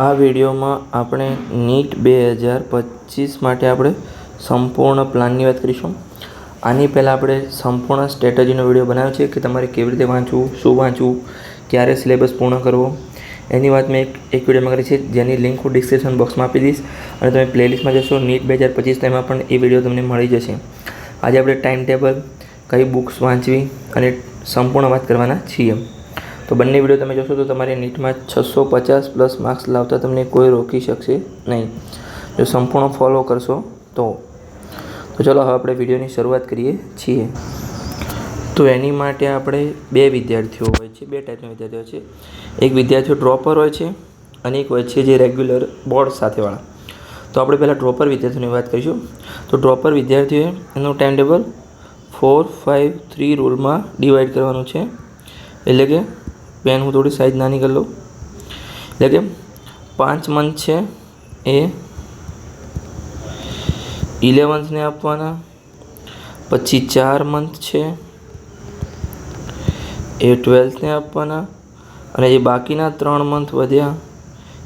આ વિડીયોમાં આપણે નીટ બે હજાર પચીસ માટે આપણે સંપૂર્ણ પ્લાનની વાત કરીશું. આની પહેલાં આપણે સંપૂર્ણ સ્ટ્રેટજીનો વીડિયો બનાવ્યો છે કે તમારે કેવી રીતે વાંચવું, શું વાંચવું, ક્યારે સિલેબસ પૂર્ણ કરવો. એની વાત મેં એક વિડીયોમાં કરી છે, જેની લિંક હું ડિસ્ક્રિપ્શન બોક્સમાં આપી દઈશ અને તમે પ્લેલિસ્ટમાં જશો, નીટ બે હજાર પચીસ તેમાં પણ એ વીડિયો તમને મળી જશે. આજે આપણે ટાઈમ ટેબલ કઈ બુક્સ વાંચવી અને સંપૂર્ણ વાત કરવાના છીએ. તો બંને વીડિયો તમે જોશો તો તમારે નીટમાં છસો પચાસ પ્લસ માર્ક્સ લાવતા તમને કોઈ રોકી શકશે નહીં. જો સંપૂર્ણ ફોલો કરશો તો. તો ચલો હવે આપણે વિડીયોની શરૂઆત કરીએ છીએ. તો એની માટે આપણે બે વિદ્યાર્થીઓ હોય છે, બે ટાઈપના વિદ્યાર્થીઓ છે. એક વિદ્યાર્થીઓ ડ્રોપર હોય છે અને એક હોય છે જે રેગ્યુલર બોર્ડ સાથેવાળા. તો આપણે પહેલાં ડ્રોપર વિદ્યાર્થીઓની વાત કરીશું. તો ડ્રોપર વિદ્યાર્થીઓએ એનું time table four five three રૂલમાં divide કરવાનું છે. એટલે કે પેન હું થોડી સાઈઝ નાની કરી લઉં. એટલે કે પાંચ મંથ છે, એ ઇલેવન્થને આપવાના, પછી ચાર મંથ છે, એ ટ્વેલ્થને આપવાના, અને જે બાકીના ત્રણ મંથ વધ્યા,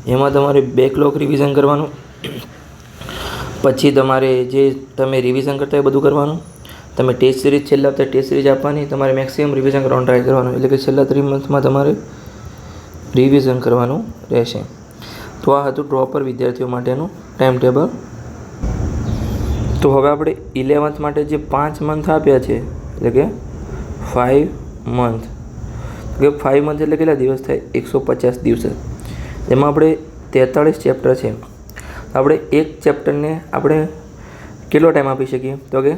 એમાં તમારે બેકલોગ રિવિઝન કરવાનું. પછી તમારે જે તમે રિવિઝન કરતા એ બધું કરવાનું. તમે ટેસ્ટ સિરીઝ છેલ્લા હપ્તે ટેસ્ટ સિરીઝ આપવાની, તમારે મેક્સિમમ રિવિઝન કરવાનું ટ્રાય કરવાનું. એટલે કે છેલ્લા થ્રી મંથમાં તમારે રિવિઝન કરવાનું રહેશે. તો આ હતું ડ્રોપર વિદ્યાર્થીઓ માટેનું ટાઈમ ટેબલ તો હવે આપણે ઇલેવન્થ માટે જે પાંચ મંથ આપ્યા છે, એટલે કે ફાઇવ મંથ કે ફાઇવ મંથ એટલે કેટલા દિવસ થાય? એકસો પચાસ દિવસે. એમાં આપણે તેતાળીસ ચેપ્ટર છે. આપણે એક ચેપ્ટરને આપણે કેટલો ટાઈમ આપી શકીએ? તો કે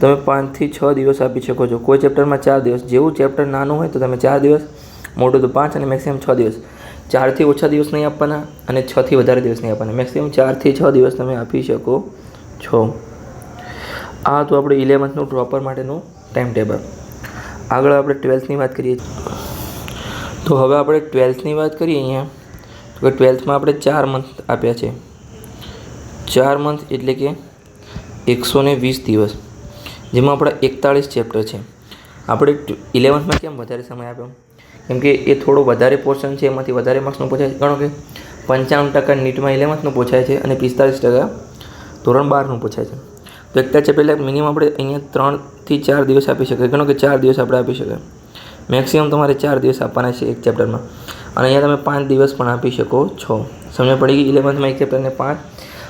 તમે પાંચથી છ દિવસ આપી શકો છો. કોઈ ચેપ્ટરમાં ચાર દિવસ. જેવું ચેપ્ટર નાનું હોય તો તમે ચાર દિવસ, મોટું તો પાંચ અને મેક્સિમમ છ દિવસ. ચારથી ઓછા દિવસ નહીં આપવાના અને છથી વધારે દિવસ નહીં આપવાના. મેક્સિમમ ચારથી છ દિવસ તમે આપી શકો છો. આ તો આપણે ઇલેવન્થનું ડ્રોપર માટેનું ટાઈમ ટેબલ આગળ આપણે ટ્વેલ્થની વાત કરીએ. તો હવે આપણે ટ્વેલ્થની વાત કરીએ અહીંયા. તો કે ટ્વેલ્થમાં આપણે ચાર મંથ આપ્યા છે. ચાર મંથ એટલે કે એકસો વીસ દિવસ. જેમાં આપણા એકતાળીસ ચેપ્ટર છે. આપણે ઇલેવન્થમાં કેમ વધારે સમય આપ્યો? કેમ કે એ થોડો વધારે પોર્શન છે, એમાંથી વધારે માર્ક્સનું પૂછાય છે. કારણ કે પંચાવન ટકા નીટમાં ઇલેવન્થનું પૂછાય છે અને પિસ્તાલીસ ટકા ધોરણ બારનું પૂછાય છે. તો એકતા છે પહેલાં મિનિમમ આપણે અહીંયા ત્રણથી ચાર દિવસ આપી શકીએ ગણો કે ચાર દિવસ આપણે આપી શકીએ મેક્સિમમ તમારે ચાર દિવસ આપવાના છે એક ચેપ્ટરમાં અને અહીંયા તમે પાંચ દિવસ પણ આપી શકો છો. સમજ પડી ગઈ? ઇલેવન્થમાં એક ચેપ્ટરને પાંચ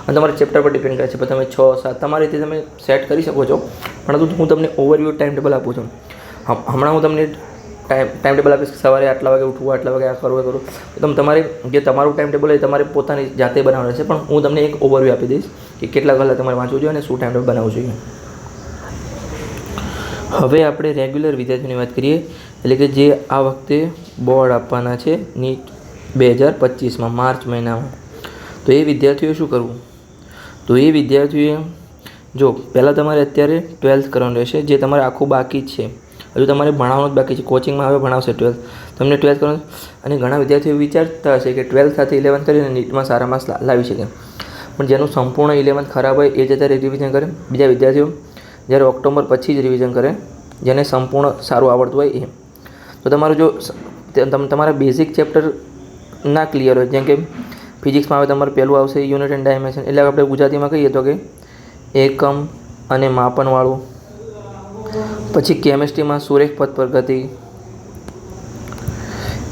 અને તમારા ચેપ્ટર પર ડિપેન્ડ કરે છે. તમે છ, સાત, તમારી રીતે તમે સેટ કરી શકો છો. પરંતુ હું તમને ઓવરવ્યૂ ટાઈમ ટેબલ આપું છું. હમ- હમણાં હું તમને ટાઈમ ટાઈમ ટેબલ આપીશ સવારે આટલા વાગે ઉઠવું, આટલા વાગે આ કરવું, એ કરવું. તમે તમારે, જે તમારું ટાઈમ ટેબલ હોય તમારે પોતાની જાતે બનાવવાનું રહેશે. પણ હું તમને એક ઓવરવ્યૂ આપી દઈશ કે કેટલા કલાક તમારે વાંચવું જોઈએ અને શું ટાઈમ ટેબલ બનાવવું જોઈએ. હવે આપણે રેગ્યુલર વિદ્યાર્થીઓની વાત કરીએ. એટલે કે જે આ વખતે બોર્ડ આપવાના છે, નીટ બે હજાર પચીસમાં, માર્ચ મહિનામાં. તો એ વિદ્યાર્થીઓએ શું કરવું? તો એ વિદ્યાર્થીઓએ જો પહેલાં તમારે અત્યારે ટ્વેલ્થ કરવાનું રહેશે, જે તમારે આખું બાકી છે. હજુ તમારે ભણાવવાનું જ બાકી છે. કોચિંગમાં હવે ભણાવશે ટ્વેલ્થ. તમને ટ્વેલ્થ કરવાનું અને ઘણા વિદ્યાર્થીઓ વિચારતા હશે કે ટ્વેલ્થ સાથે ઇલેવન્થ કરીને નીટમાં સારા માર્ક્સ લાવી શકે. પણ જેનું સંપૂર્ણ ઇલેવન્થ ખરાબ હોય એ જ અત્યારે રિવિઝન કરે. બીજા વિદ્યાર્થીઓ જ્યારે ઓક્ટોબર પછી જ રિવિઝન કરે, જેને સંપૂર્ણ સારું આવડતું હોય એ. તો તમારું જો તમ- તમારા બેઝિક ચેપ્ટર ના ક્લિયર હોય, જેમ કે ફિઝિક્સમાં હવે તમારે પહેલું આવશે યુનિટ એન્ડ ડાયમેન્શન. એટલે આપણે ગુજરાતીમાં કહીએ તો કે એકમ અને માપનવાળું. પછી કેમિસ્ટ્રીમાં સુરેખ પદ પર ગતિ.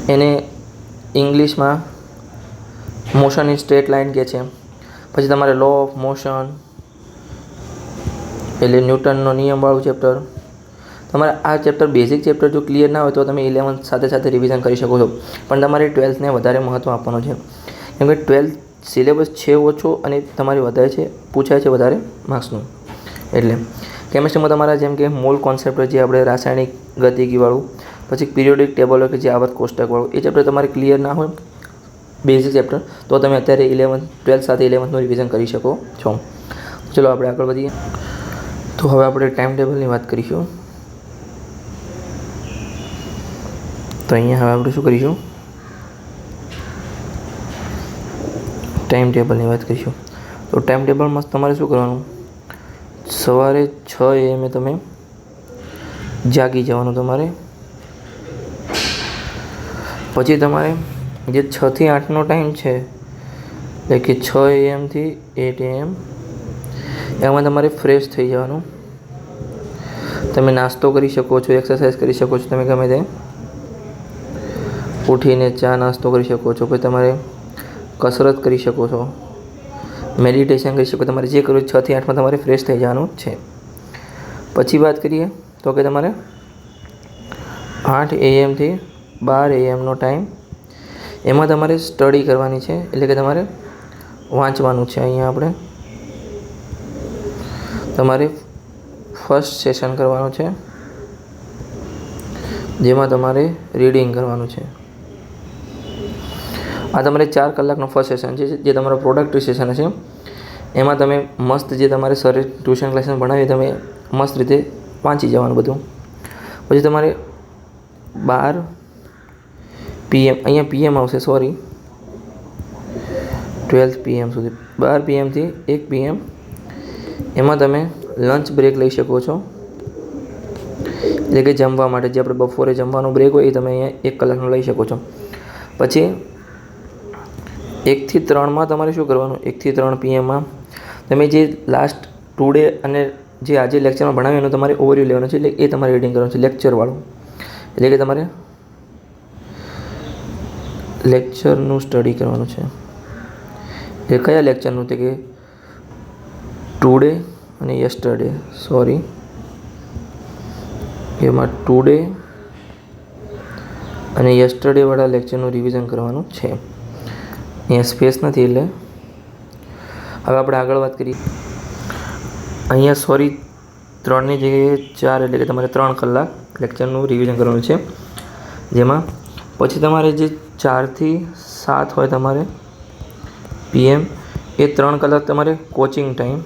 એને ઇંગ્લિશમાં મોશન ઇન સ્ટ્રેટ લાઇન કહે છે. પછી તમારે લો ઓફ મોશન એટલે ન્યૂટનનો નિયમવાળું ચેપ્ટર તમારે આ ચેપ્ટર બેઝિક ચેપ્ટર જો ક્લિયર ના હોય તો તમે ઇલેવન્થ સાથે સાથે રિવિઝન કરી શકો છો. પણ તમારે ટ્વેલ્થને વધારે મહત્ત્વ આપવાનું છે. કેમ કે ટ્વેલ્થ સિલેબસ છે ઓછો અને તમારે વધારે છે, પૂછાય છે વધારે માર્ક્સનું. એટલે કેમિસ્ટ્રીમાં તમારા જેમ કે મૂળ કોન્સેપ્ટ જે આપણે રાસાયણિક ગતિકીવાળું, પછી પિરિયોડિક ટેબલ કે જે આવત કોષ્ટકવાળું, એ ચેપ્ટર તમારે ક્લિયર ના હોય બેઝિક ચેપ્ટર તો તમે અત્યારે ઇલેવન્થ ટ્વેલ્થ સાથે ઇલેવન્થનું રિવિઝન કરી શકો છો. ચલો આપણે આગળ વધીએ. તો હવે આપણે ટાઈમ ટેબલની વાત કરીશું. તો અહીંયા હવે આપણે શું કરીશું? ટાઈમ ટેબલની વાત કરીશું. તો ટાઈમ ટેબલમાં તમારે શું કરવાનું? સવારે છ એમે તમે જાગી જવાનું તમારે. પછી તમારે જે છથી આઠનો ટાઈમ છે, એટલે કે છ એએમથી એટ એમ એમાં તમારે ફ્રેશ થઈ જવાનું. તમે નાસ્તો કરી શકો છો એક્સરસાઇઝ કરી શકો છો, તમે ગમે તે. ઉઠીને ચા નાસ્તો કરી શકો છો, પછી તમારે કસરત કરી શકો છો. મેડિટેશન કરી શકો, તમારે જે કરવું છથી આઠમાં તમારે ફ્રેશ થઈ જવાનું છે. પછી વાત કરીએ તો કે તમારે આઠ એએમથી બાર એએમનો ટાઈમ એમાં તમારે સ્ટડી કરવાની છે, એટલે કે તમારે વાંચવાનું છે અહીંયા આપણે. તમારે ફર્સ્ટ સેશન કરવાનું છે, જેમાં તમારે રીડિંગ કરવાનું છે. આ તમારે ચાર કલાકનો ફર્સ્ટ સેશન છે, જે તમારો પ્રોડક્ટ સેશન છે એમાં તમે મસ્ત જે તમારે સરે ટ્યુશન ક્લાસમાં ભણાવી, તમે મસ્ત રીતે વાંચી જવાનું બધું. પછી તમારે બાર પીએમ અહીંયા પીએમ આવશે સોરી ટ્વેલ્થ પીએમ સુધી. બાર પીએમથી એક પીએમ એમાં તમે લંચ બ્રેક લઈ શકો છો. એટલે કે જમવા માટે, જે આપણે બપોરે જમવાનો બ્રેક હોય એ તમે અહીંયા એક કલાકનો લઈ શકો છો. પછી એકથી ત્રણમાં તમારે શું કરવાનું? એકથી ત્રણ પીએમમાં તમે જે લાસ્ટ ટુ ડે અને જે આજે લેક્ચરમાં ભણાવ્યું એનું તમારે ઓવરવ્યૂ લેવાનું છે, એટલે એ તમારે રીડિંગ કરવાનું છે લેક્ચરવાળું એટલે કે તમારે લેક્ચરનું સ્ટડી કરવાનું છે. એ કયા લેક્ચરનું તે કે ટુડે અને યસ્ટરડે સોરી એમાં ટુડે અને યસ્ટરડેવાળા લેક્ચરનું રિવિઝન કરવાનું છે. અહીંયા સ્પેસ નથી એટલે હવે આપણે આગળ વાત કરીએ. અહીંયા સોરી ત્રણની જગ્યાએ ચાર એટલે કે તમારે ત્રણ કલાક લેક્ચરનું રિવિઝન કરવાનું છે. જેમાં પછી તમારે જે ચારથી સાત હોય તમારે પીએમ એ ત્રણ કલાક તમારે કોચિંગ ટાઈમ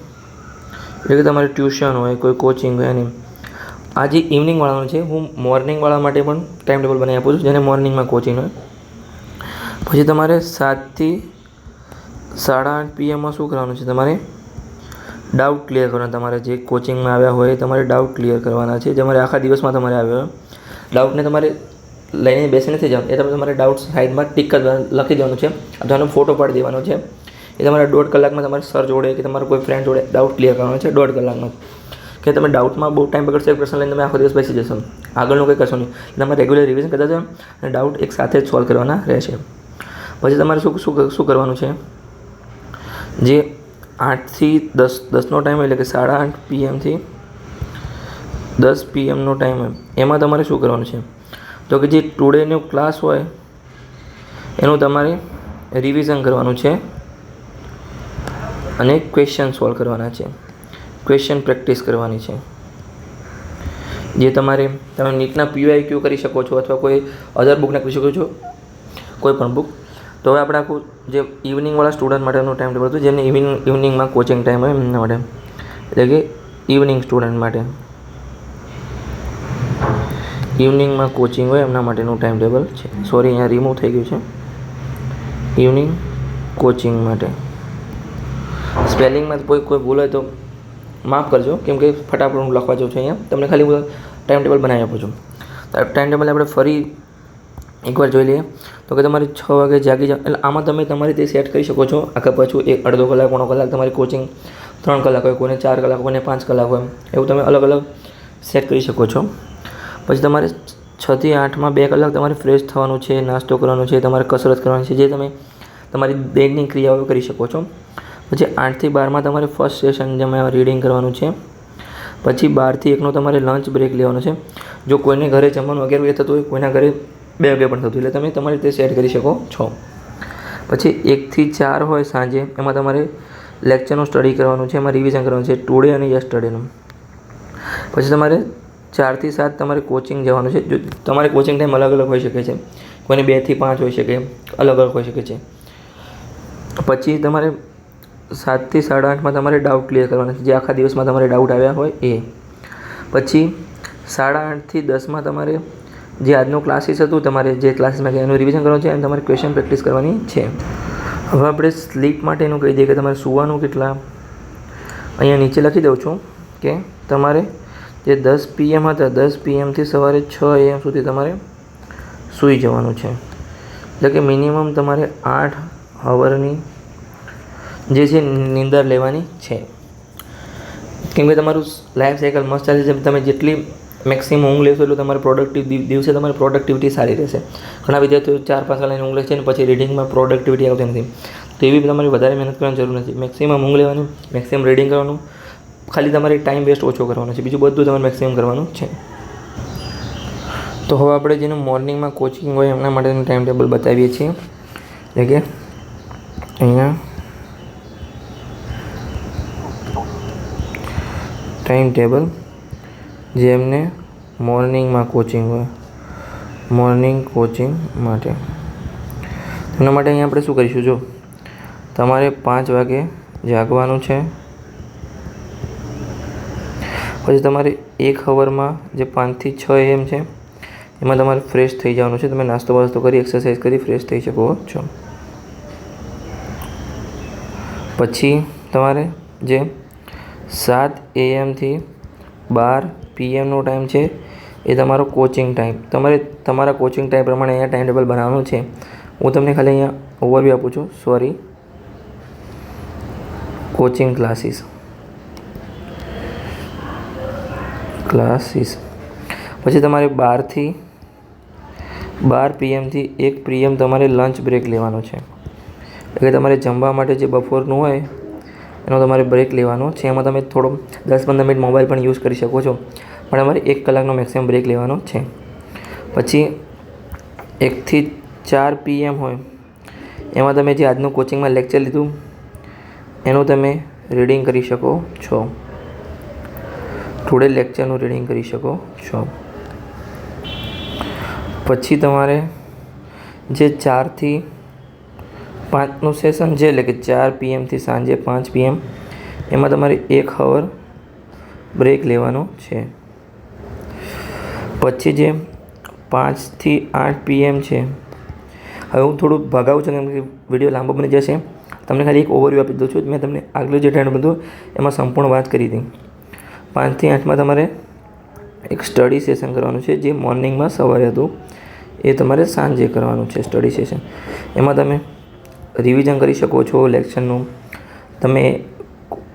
એટલે કે તમારે ટ્યુશન હોય, કોઈ કોચિંગ હોય, એની. આ જે ઇવનિંગવાળાનું છે. હું મોર્નિંગવાળા માટે પણ ટાઈમ ટેબલ બનાવી આપું છું, જેને મોર્નિંગમાં કોચિંગ હોય. પછી તમારે સાતથી સાડા આઠ પીએમમાં શું કરવાનું છે તમારે? ડાઉટ ક્લિયર કરવાના. તમારે જે કોચિંગમાં આવ્યા હોય તમારે ડાઉટ ક્લિયર કરવાના છે. જે તમારે આખા દિવસમાં તમારે આવ્યો ડાઉટને તમારે લઈને બેસી નથી જવાનું. એ તમે તમારે ડાઉટ સાઈડમાં ટીક લખી દેવાનું છે. અથવા ફોટો પાડી દેવાનો છે. એ તમારે દોઢ કલાકમાં તમારે સર જોડે કે તમારા કોઈ ફ્રેન્ડ જોડે ડાઉટ ક્લિયર કરવાનો છે. દોઢ કલાકમાં. કે તમે ડાઉટમાં બહુ ટાઈમ બગડશે એક પ્રશ્ન લઈને તમે આખો દિવસ બેસી જશો આગળનું કંઈ કરશો નહીં. તમારે રેગ્યુલર રિવિઝન કરતા જાઓ અને ડાઉટ એક સાથે જ સોલ્વ કરવાના રહેશે પછી તમારે શું શું શું કરવાનું છે? જે આઠથી દસ, દસનો ટાઈમ એટલે કે સાડા આઠ પીએમથી દસ પીએમનો ટાઈમ હોય એમાં. તમારે શું કરવાનું છે? તો કે જે ટુડેનો ક્લાસ હોય, એનું તમારે રિવિઝન કરવાનું છે અને ક્વેશ્ચન સોલ્વ કરવાના છે. ક્વેશ્ચન પ્રેક્ટિસ કરવાની છે. જે તમારે, તમે નીટના પીવાય ક્યુ કરી શકો છો અથવા કોઈ અધર બુકના કરી શકો છો. કોઈ પણ બુક તો હવે આપણે આખું જે ઇવનિંગવાળા સ્ટુડન્ટ માટેનું ટાઈમ ટેબલ હતું, જેમને ઇવનિંગ ઇવનિંગમાં કોચિંગ ટાઈમ હોય એમના માટે. એટલે કે ઇવનિંગ સ્ટુડન્ટ માટે. ઇવનિંગમાં કોચિંગ હોય એમના માટેનું ટાઈમ ટેબલ છે. સોરી અહીંયા રિમૂવ થઈ ગયું છે. ઇવનિંગ કોચિંગ માટે. સ્પેલિંગમાં કોઈ કોઈ ભૂલ હોય તો માફ કરજો. કેમ કે ફટાફટ હું લખવા જાઉં છું અહીંયા. તમને ખાલી ટાઈમ ટેબલ બનાવી આપું છું. ટાઈમ ટેબલ આપણે ફરી એકવાર જોઈ લઈએ. તો કે તમારે છ વાગે જાગી જાઓ એટલે આમાં તમે તમારી રીતે સેટ કરી શકો છો. આખા પાછું એક અડધો કલાક, પોણો કલાક તમારી કોચિંગ ત્રણ કલાક હોય, કોઈને ચાર કલાક, કોઈને પાંચ કલાક હોય. એવું તમે અલગ અલગ સેટ કરી શકો છો. પછી તમારે છથી આઠમાં બે કલાક તમારે ફ્રેશ થવાનું છે, નાસ્તો કરવાનો છે, તમારે કસરત કરવાની છે, જે તમે તમારી દૈનિક ક્રિયાઓ કરી શકો છો. પછી આઠથી બારમાં તમારે ફર્સ્ટ સેશન જેમાં રીડિંગ કરવાનું છે. પછી બારથી એકનો તમારે લંચ બ્રેક લેવાનો છે. જો કોઈને ઘરે જમવાનું વગેરે વાગે થતું હોય, કોઈના ઘરે બે વાગે પણ થતું એટલે તમે તમારી રીતે સેટ કરી શકો છો. પછી એકથી ચાર હોય સાંજે, એમાં તમારે લેક્ચરનું સ્ટડી કરવાનું છે, એમાં રિવિઝન કરવાનું છે ટુડે અને યસ્ટરડેનું પછી તમારે ચારથી સાત તમારે કોચિંગ જવાનું છે. જો તમારે કોચિંગ ટાઈમ અલગ અલગ હોઈ શકે છે. કોઈને બેથી પાંચ હોઈ શકે, અલગ અલગ હોઈ શકે છે. પછી તમારે સાતથી સાડા આઠમાં તમારે ડાઉટ ક્લિયર કરવાના છે. જે આખા દિવસમાં તમારે ડાઉટ આવ્યા હોય એ. પછી સાડા આઠથી દસમાં તમારે જે આજનો ક્લાસીસ હતું તમારે જે ક્લાસીસમાં એનું રિવિઝન કરવાનું છે અને તમારે ક્વેશ્ચન પ્રેક્ટિસ કરવાની છે. હવે આપણે સ્લીપ માટેનું કહી દઈએ કે તમારે સૂવાનું કેટલા? અહીંયા નીચે લખી દઉં છું કે તમારે જે દસ પીએમ હતા, દસ પીએમથી સવારે છ એએમ સુધી તમારે સૂઈ જવાનું છે. એટલે કે મિનિમમ તમારે આઠ અવરની જે છે નીંદર લેવાની છે. કેમ કે તમારું લાઈફ સાયકલ મસ્ત ચાલે છે, તમે જેટલી મેક્સિમમ ઊંઘ લેશો એટલે તમારી પ્રોડક્ટિવ દિવસે તમારી પ્રોડક્ટિવિટી સારી રહેશે. ઘણા વિદ્યાર્થીઓ ચાર પાંચ કલાકની ઊંઘ લે છે અને પછી રીડિંગમાં પ્રોડક્ટિવિટી આવતી નથી. તો એવી તમારે વધારે મહેનત કરવાની જરૂર નથી. મેક્સિમમ ઊંઘ લેવાની મેક્સિમમ રીડિંગ કરવાનું, ખાલી તમારે ટાઈમ વેસ્ટ ઓછો કરવાનો છે. બીજું બધું તમારે મેક્સિમમ કરવાનું છે. તો હવે આપણે જેનું મોર્નિંગમાં કોચિંગ હોય એમના માટેનું ટાઈમ ટેબલ બતાવીએ છીએ. એટલે કે અહીંયા. ટાઈમ ટેબલ જે એમને મોર્નિંગમાં કોચિંગ હોય. મોર્નિંગ કોચિંગ માટે. એના માટે અહીંયા આપણે શું કરીશું? જો, તમારે પાંચ વાગે જાગવાનું છે. પછી તમારે એક હવરમાં જે પાંચથી છ એમ છે, એમાં તમારે ફ્રેશ થઈ જવાનું છે. તમે નાસ્તો વાસ્તો કરી, એક્સરસાઇઝ કરી, ફ્રેશ થઈ શકો છો. પછી તમારે જે સાત એએમથી બાર પીએમનો ટાઈમ છે, એ તમારો કોચિંગ ટાઈમ તમારે તમારા કોચિંગ ટાઈમ પ્રમાણે અહીંયા ટાઈમ ટેબલ બનાવવાનું છે. હું તમને ખાલી અહીંયા ઓવરવ્યૂ આપું છું. સોરી કોચિંગ ક્લાસીસ ક્લાસીસ પછી તમારે બારથી, બાર પીએમથી એક પીએમ તમારે લંચ બ્રેક લેવાનો છે. એટલે તમારે જમવા માટે જે બપોરનું હોય, એનો તમારે બ્રેક લેવાનો છે. એમાં તમે થોડો દસ પંદર મિનિટ મોબાઈલ પણ યુઝ કરી શકો છો. પણ અમારે એક કલાકનો મેક્સિમમ બ્રેક લેવાનો છે. પછી એકથી ચાર પીએમ હોય, એમાં તમે જે આજનું કોચિંગમાં લેક્ચર લીધું, એનું તમે રીડિંગ કરી શકો છો. ટુડે લેક્ચરનું રીડિંગ કરી શકો છો. પછી તમારે જે ચારથી પાંચનું સેશન છે એટલે કે ચાર પીએમથી સાંજે પાંચ પીએમ એમાં તમારે એક હવર બ્રેક લેવાનો છે. પછી જે પાંચથી આઠ પીએમ છે, હવે હું થોડું ભગાવું છું કેમ કે વીડિયો લાંબો બની જશે. તમને ખાલી એક ઓવરવ્યૂ આપી દઉં છું. મેં તમને આગલું જે ટાઈમ બધું એમાં સંપૂર્ણ વાત કરી હતી. પાંચથી આઠમાં તમારે એક સ્ટડી સેશન કરવાનું છે, જે મોર્નિંગમાં સવારે હતું. એ તમારે સાંજે કરવાનું છે સ્ટડી સેશન એમાં તમે રિવિઝન કરી શકો છો લેક્ચરનું તમે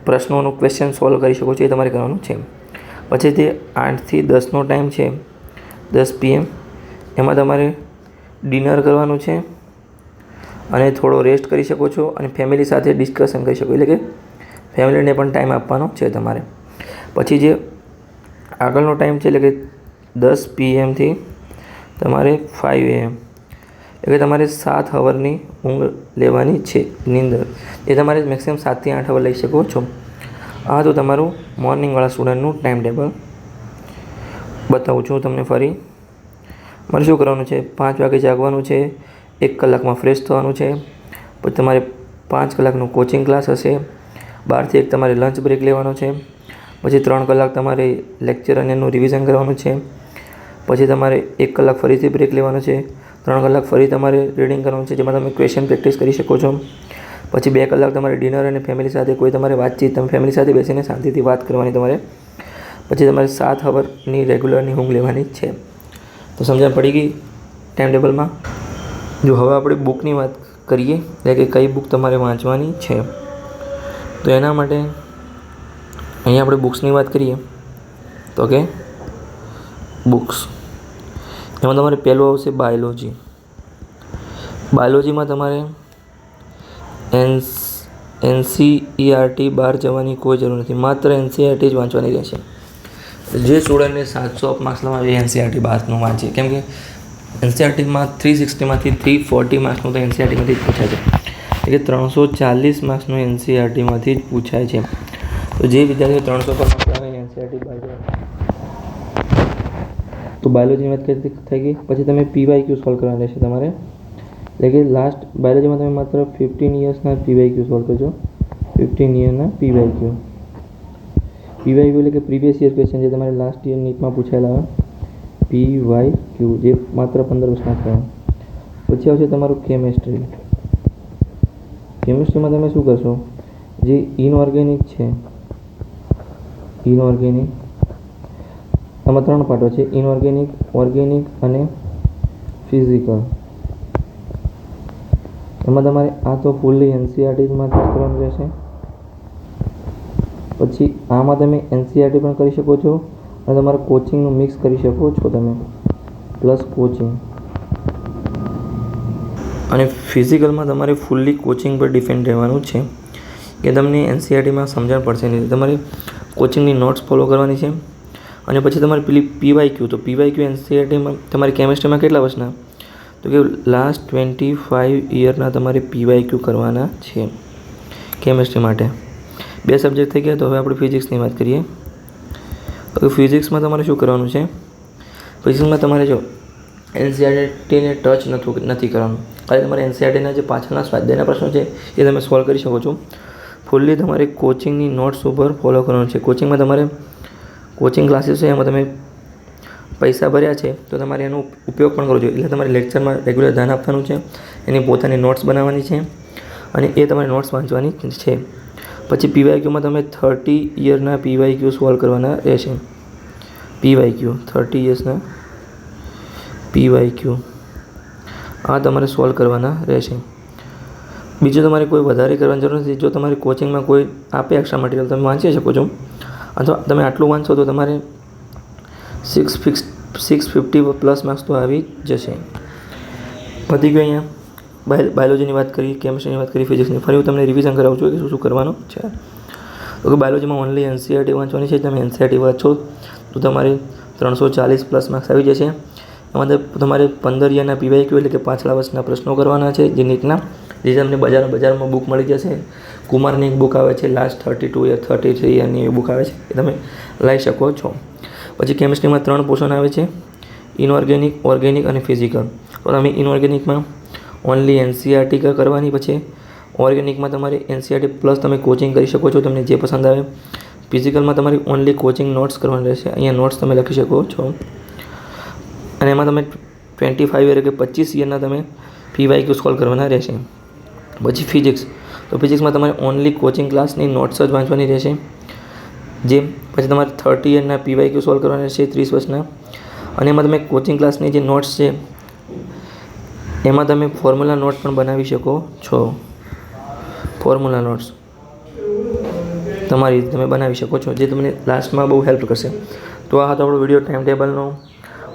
પ્રશ્નોનું ક્વેશ્ચન સોલ્વ કરી શકો છો, એ તમારે કરવાનું છે. પછી તે આઠથી દસનો ટાઈમ છે. દસ પીએમ એમાં તમારે ડિનર કરવાનું છે અને થોડો રેસ્ટ કરી શકો છો અને ફેમિલી સાથે ડિસ્કશન કરી શકો એટલે કે ફેમિલીને પણ ટાઈમ આપવાનો છે તમારે. પછી જે આગળનો ટાઈમ છે એટલે કે દસ પીએમથી તમારે ફાઇવ એએમ એટલે તમારે સાત અવરની ઊંઘ લેવાની છે નીંદર. એ તમારે મેક્સિમમ સાતથી આઠ અવર લઈ શકો છો. આ તો તમારું મોર્નિંગવાળા સ્ટુડન્ટનું ટાઈમ ટેબલ બતાવું છું તમને ફરી. મારે શું કરવાનું છે? પાંચ વાગે જાગવાનું છે, એક કલાકમાં ફ્રેશ થવાનું છે, પછી તમારે પાંચ કલાકનું કોચિંગ ક્લાસ હશે, બારથી એક તમારે લંચ બ્રેક લેવાનો છે, પછી ત્રણ કલાક તમારે લેક્ચર અને એનું રિવિઝન કરવાનું છે, પછી તમારે એક કલાક ફરીથી બ્રેક લેવાનો છે, ત્રણ કલાક ફરી તમારે રીડિંગ કરવાનું છે, જેમાં તમે ક્વેશ્ચન પ્રેક્ટિસ કરી શકો છો. પછી બે કલાક તમારે ડિનર અને ફેમિલી સાથે કોઈ તમારે વાતચીત, તમે ફેમિલી સાથે બેસીને શાંતિથી વાત કરવાની તમારે પછી તમારે સાત હવરની રેગ્યુલરની ઊંઘ લેવાની છે. તો સમજણ પડી ગઈ ટાઈમ ટેબલમાં જો હવે આપણે બુકની વાત કરીએ, એટલે કે કઈ બુક તમારે વાંચવાની છે. તો એના માટે અહીંયા આપણે બુક્સની વાત કરીએ. તો કે બુક્સ એમાં તમારે પહેલું આવશે બાયોલોજી બાયોલોજીમાં તમારે એન્સ એનસીઈઆરટી બહાર જવાની કોઈ જરૂર નથી. માત્ર એનસીઆરટી જ વાંચવાની રહેશે. જે સ્ટુડન્ટને સાતસો માર્ક્સમાં માર્ક્સ એનસીઆરટી એ એનસીઈઆરટી બહારનું વાંચે. કેમ કે એનસીઆરટીમાં થ્રી સિક્સટીમાંથી થ્રી ફોર્ટી માર્ક્સનું તો એનસીઆરટીમાંથી જ પૂછાય છે. એટલે ત્રણસો ચાલીસ માર્ક્સનું એનસીઆરટીમાંથી જ પૂછાય છે. તો જે વિદ્યાર્થીઓ ત્રણસો પર માર્ક્સ આવે એનસીઆરટી બાયોલોજી તો બાયોલોજીની વાત કરી થઈ ગઈ. પછી તમે પીવાય ક્યુ સોલ્વ કરવાના રહેશે તમારે. એટલે કે લાસ્ટ બાયોલોજીમાં તમે માત્ર ફિફ્ટીન ઇયર્સના પીવાય ક્યુ સોલ્વ કરજો. ફિફ્ટીન ઇયરના પીવાય ક્યુ પીવાય એટલે કે પ્રીવિયસ યર ક્વેશ્ચન જે તમારે લાસ્ટ યર નીટમાં પૂછાયેલા હોય પી વાય ક્યુ જે માત્ર પંદર વર્ષના થયા પછી આવશે તમારું કેમેસ્ટ્રી કેમેસ્ટ્રીમાં તમે શું કરશો? જે ઇનઓર્ગેનિક છે ઇનઓર્ગેનિક આમાં ત્રણ પાર્ટો છે. ઇનઓર્ગેનિક ઓર્ગેનિક અને ફિઝિકલ એમાં તમારે આ તો ફૂલ્લી એનસીઆરટીમાંથી કરવાનું રહેશે. પછી આમાં તમે એનસીઆરટી પણ કરી શકો છો અને તમારે કોચિંગનું મિક્સ કરી શકો છો તમે પ્લસ કોચિંગ અને ફિઝિકલમાં તમારે ફૂલ્લી કોચિંગ પર ડિપેન્ડ રહેવાનું છે કે તમને એનસીઆરટીમાં સમજણ પડશે નહીં. તમારે કોચિંગની નોટ્સ ફોલો કરવાની છે અને પછી તમારે પેલી પીવાય ક્યુ તો પીવાય ક્યુ એનસીઆરટીમાં તમારી કેમેસ્ટ્રીમાં કેટલા વર્ષના? તો કે લાસ્ટ ટ્વેન્ટી ફાઇવ ઇયરના તમારે પીવાય ક્યુ કરવાના છે કેમેસ્ટ્રી માટે. બે સબ્જેક્ટ થઈ ગયા, તો હવે આપણે ફિઝિક્સની વાત કરીએ. તો ફિઝિક્સમાં તમારે શું કરવાનું છે? ફિઝિક્સમાં તમારે જો એનસીઆરટીને ટચ નથું, નથી કરવાનું. ખાલી તમારે એનસીઆરટીના જે પાછળના સ્વાધ્યાયના પ્રશ્નો છે, એ તમે સોલ્વ કરી શકો છો. ફૂલ્લી તમારે કોચિંગની નોટ્સ ઉપર ફોલો કરવાનું છે. કોચિંગમાં તમારે કોચિંગ ક્લાસીસ છે, એમાં તમે પૈસા ભર્યા છે, તો તમારે એનો ઉપયોગ પણ કરવો જોઈએ. એટલે તમારે લેક્ચરમાં રેગ્યુલર ધ્યાન આપવાનું છે, એની પોતાની નોટ્સ બનાવવાની છે, અને એ તમારે નોટ્સ વાંચવાની છે. પછી પીવાય ક્યુમાં તમે થર્ટી યરના પીવાય ક્યુ સોલ્વ કરવાના રહેશે. પીવાય ક્યુ થર્ટી યર્સના પીવાય ક્યુ આ તમારે સોલ્વ કરવાના રહેશે. બીજું તમારે કોઈ વધારે કરવાની જરૂર નથી. જો તમારે કોચિંગમાં કોઈ આપે એક્સ્ટ્રા મટીરિયલ તમે વાંચી શકો છો. અથવા તમે આટલું વાંચશો તો તમારે six fix six fifty plus marks તો આવી જશે. પતી ગયું અહીંયા. બાયોલોજીની વાત કરી, કેમિસ્ટ્રીની વાત કરી, ફિઝિક્સની. ફરી હું તમને રિવિઝન કરાવું છું કે શું શું કરવાનું છે. તો કે બાયોલોજીમાં ઓનલી એનસીઆરટી વાંચવાની છે, તમે એનસીઆરટી વાંચો, તો તમારે ત્રણસો ચાલીસ પ્લસ માર્ક્સ આવી જશે. એમાં તમારે પંદર યરના પીવાય ક્યુ એટલે કે પાછલા વર્ષના પ્રશ્નો કરવાના છે, જે નીટના. જે તમને બજાર બજારમાં બુક મળી જશે. કુમારની એક બુક આવે છે last thirty two year thirty three યરની એ બુક આવે છે, એ તમે લઈ શકો છો. પછી કેમિસ્ટ્રીમાં ત્રણ પોર્શન આવે છે ઇનઓર્ગેનિક ઓર્ગેનિક અને ફિઝિકલ તો તમે ઇનઓર્ગેનિકમાં ઓનલી એનસીઆરટી કરવાની પછી ઓર્ગેનિકમાં તમારે એનસીઆરટી પ્લસ તમે કોચિંગ કરી શકો છો, તમને જે પસંદ આવે. ફિઝિકલમાં તમારી ઓનલી કોચિંગ નોટ્સ કરવાની રહેશે. અહીંયા નોટ્સ તમે લખી શકો છો. અને એમાં તમે ટ્વેન્ટી ફાઇવ યર કે પચીસ યરના તમે પીવાય ક્યુ સોલ્વ કરવાના રહેશે. પછી ફિઝિક્સ તો ફિઝિક્સમાં તમારે ઓનલી કોચિંગ ક્લાસની નોટ્સ જ વાંચવાની રહેશે. જે પછી તમારે થર્ટી યરના પીવાય ક્યુ સોલ્વ કરવાના રહેશે, ત્રીસ વર્ષના. અને એમાં તમે કોચિંગ ક્લાસની જે નોટ્સ છે એમાં તમે ફોર્મ્યુલા નોટ પણ બનાવી શકો છો. ફોર્મ્યુલા નોટ્સ તમારી તમે બનાવી શકો છો, જે તમને લાસ્ટમાં બહુ હેલ્પ કરશે. તો આ હતો આપણો વીડિયો ટાઈમ ટેબલનો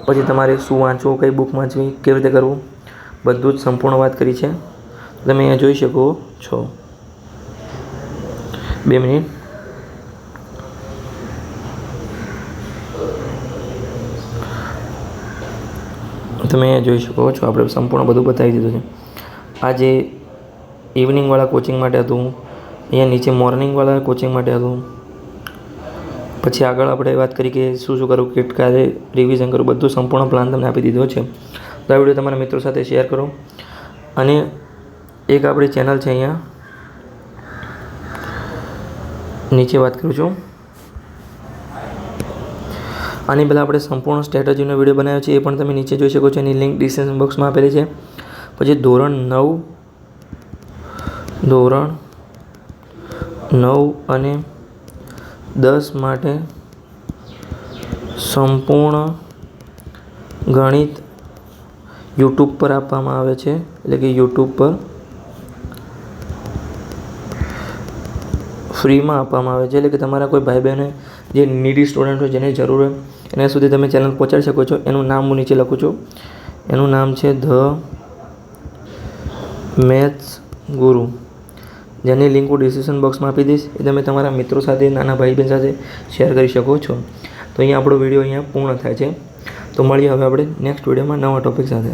પછી તમારે શું વાંચવું, કઈ બુક વાંચવી, કેવી રીતે કરવું, બધું જ સંપૂર્ણ વાત કરી છે. તમે અહીંયા જોઈ શકો છો. બે મિનિટ. તમે જોઈ શકો છો. આપણે સંપૂર્ણ બધું બતાવી દીધું છે. આ જે ઇવનિંગવાળા કોચિંગ માટે હતું. અહીંયા નીચે મોર્નિંગવાળા કોચિંગ માટે હતું. પછી આગળ આપણે વાત કરી કે શું શું કરવું કેટ ક્યારે રિવિઝન કરવું, બધું સંપૂર્ણ પ્લાન તમને આપી દીધો છે. તો આ વીડિયો તમારા મિત્રો સાથે શેર કરો. અને એક આપણી ચેનલ છે અહીંયા. નીચે વાત કરું છું. આની પહેલાં આપણે સંપૂર્ણ સ્ટ્રેટેજીનો વીડિયો બનાવ્યો છે, એ પણ તમે નીચે જોઈ શકો છો, એની લિંક ડિસ્ક્રિપ્શન બોક્સમાં આપેલી છે. પછી ધોરણ નવ ધોરણ નવ અને દસ માટે સંપૂર્ણ ગણિત યુટ્યુબ પર આપવામાં આવે છે, એટલે કે યુટ્યુબ પર ફ્રીમાં આપવામાં આવે છે, એટલે કે તમારા કોઈ ભાઈ બહેને જે નીડી સ્ટુડન્ટ હોય, જેને જરૂર હોય એના સુધી તમે ચેનલ પહોંચાડી શકો છો. એનું નામ હું નીચે લખું છું. એનું નામ છે ધ મેથ્સ ગુરુ. જેની લિંક હું ડિસ્ક્રિપ્શન બોક્સમાં આપી દઈશ. એ તમે તમારા મિત્રો સાથે, નાના ભાઈ બહેન સાથે શેર કરી શકો છો. તો અહીંયા આપણો વીડિયો અહીંયા પૂર્ણ થાય છે. તો મળીએ હવે આપણે નેક્સ્ટ વિડીયોમાં નવા ટોપિક સાથે.